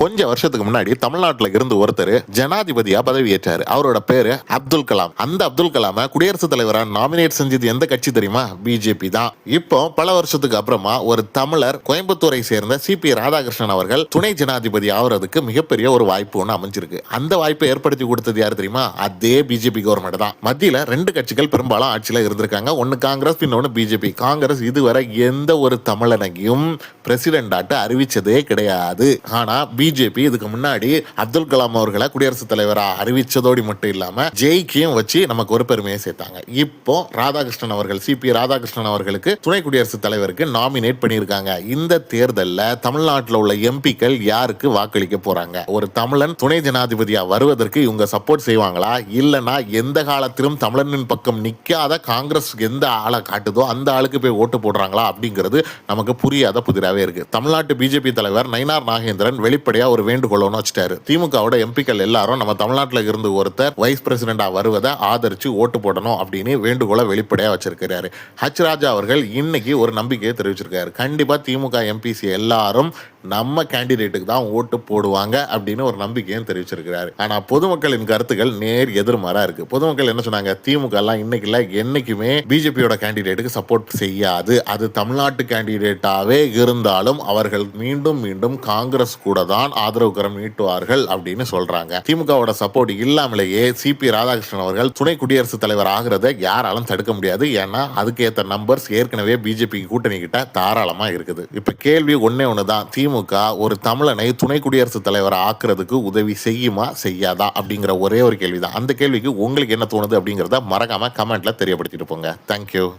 கொஞ்ச வருஷத்துக்கு முன்னாடி தமிழ்நாட்டில் இருந்து ஒருத்தர் ஜனாதிபதியா பதவியேற்றாரு. அவரோட பேரு அப்துல் கலாம். அந்த அப்துல் கலாம குடியரசுத் தலைவரா நாமினேட் செஞ்சது எந்த கட்சி தெரியுமா? பிஜேபி தான். இப்போ பல வருஷத்துக்கு அப்புறமா ஒரு தமிழர் கோயம்புத்தூரை சேர்ந்த சிபி ராதாகிருஷ்ணன் அவர்கள் துணை ஜனாதிபதி ஆவறதுக்கு மிகப்பெரிய ஒரு வாய்ப்பு ஒன்று அமைஞ்சிருக்கு. அந்த வாய்ப்பை ஏற்படுத்தி கொடுத்தது யார் தெரியுமா? அதே பிஜேபி கவர்மெண்ட் தான். மத்தியில் ரெண்டு கட்சிகள் பெரும்பாலும் ஆட்சியில இருந்திருக்காங்க. ஒன்னு காங்கிரஸ் இன்னொன்று பிஜேபி காங்கிரஸ் இதுவரை எந்த ஒரு தமிழனையும் பிரசிடென்டாட்டு அறிவிச்சதே கிடையாது. ஆனா பிஜேபி இதுக்கு முன்னாடி அப்துல் கலாம் அவர்களை குடியரசுத் தலைவரா அறிவிச்சதோடு மட்டும் இல்லாம ஜெய்க்கையும் வச்சு நமக்கு ஒரு பெருமையை சேர்த்தாங்க. இப்போ ராதாகிருஷ்ணன் அவர்கள் சிபி ராதாகிருஷ்ணன் அவர்களுக்கு துணை குடியரசுத் தலைவருக்கு நாமினேட் பண்ணியிருக்காங்க. இந்த தேர்தலில் தமிழ்நாட்டில் உள்ள எம்பிக்கள் யாருக்கு வாக்களிக்க போறாங்க? ஒரு தமிழன் துணை ஜனாதிபதியா வருவதற்கு இவங்க சப்போர்ட் செய்வாங்களா? இல்லனா எந்த காலத்திலும் தமிழனின் பக்கம் நிக்காத காங்கிரஸ் எந்த ஆளை காட்டுதோ அந்த ஆளுக்கு போய் ஓட்டு போடுறாங்களா அப்படிங்கிறது நமக்கு புரியாத புதிராகவே இருக்கு. தமிழ்நாட்டு பிஜேபி தலைவர் நயினார் நாகேந்திரன் வெளிப்படைய ஒரு வேண்டுகோள் ஒன்று வச்சுட்டாரு. திமுகவோட எம்பிக்கள் எல்லாரும் நம்ம தமிழ்நாட்டில் இருந்து ஒருத்தர் வைஸ் பிரசிடெண்டாக வருவதை ஆதரிச்சு ஓட்டு போடணும் அப்படின்னு வேண்டுகோளை வெளிப்படையாக வச்சிருக்கிறாரு. ஹச் ராஜா அவர்கள் இன்னைக்கு ஒரு நம்பிக்கையை தெரிவிச்சிருக்காரு. கண்டிப்பாக திமுக எம்பிசி எல்லாரும் நம்ம கேண்டிடேட்டுக்கு தான் ஓட்டு போடுவாங்க அப்படின்னு ஒரு நம்பிக்கையும் தெரிவிச்சிருக்கிறாரு. ஆனால் பொதுமக்களின் கருத்துக்கள் நேர் எதிர்மாறா இருக்கு. பொதுமக்கள் என்ன சொன்னாங்க? திமுக எல்லாம் இன்னைக்கு என்னைக்குமே பிஜேபியோட கேண்டிடேட்டுக்கு சப்போர்ட் செய்யாது. அது தமிழ்நாட்டு கேண்டிடேட்டாவே இருந்தாலும் அவர்கள் மீண்டும் மீண்டும் காங்கிரஸ் கூட தான் ஆதரவு கரம் நீட்டுவார்கள் அப்படின்னு சொல்றாங்க. திமுகவோட சப்போர்ட் இல்லாமலேயே சிபி ராதாகிருஷ்ணன் அவர்கள் துணை குடியரசுத் தலைவர் ஆகிறத யாராலும் தடுக்க முடியாது. ஏன்னா அதுக்கேற்ற நம்பர்ஸ் ஏற்கனவே பிஜேபி கூட்டணி கிட்ட தாராளமா இருக்குது. இப்ப கேள்வி ஒன்னே ஒண்ணுதான் திமுக ஒரு தமிழனை துணை குடியரசுத் தலைவர் ஆக்குறதுக்கு உதவி செய்யுமா செய்யாதா அப்படிங்கிற ஒரே ஒரு கேள்விதான். அந்த கேள்விக்கு உங்களுக்கு என்ன தோணுது அப்படிங்கிறத மறக்காம கமெண்ட்ல தெரியப்படுத்திட்டு போங்க. தேங்க்யூ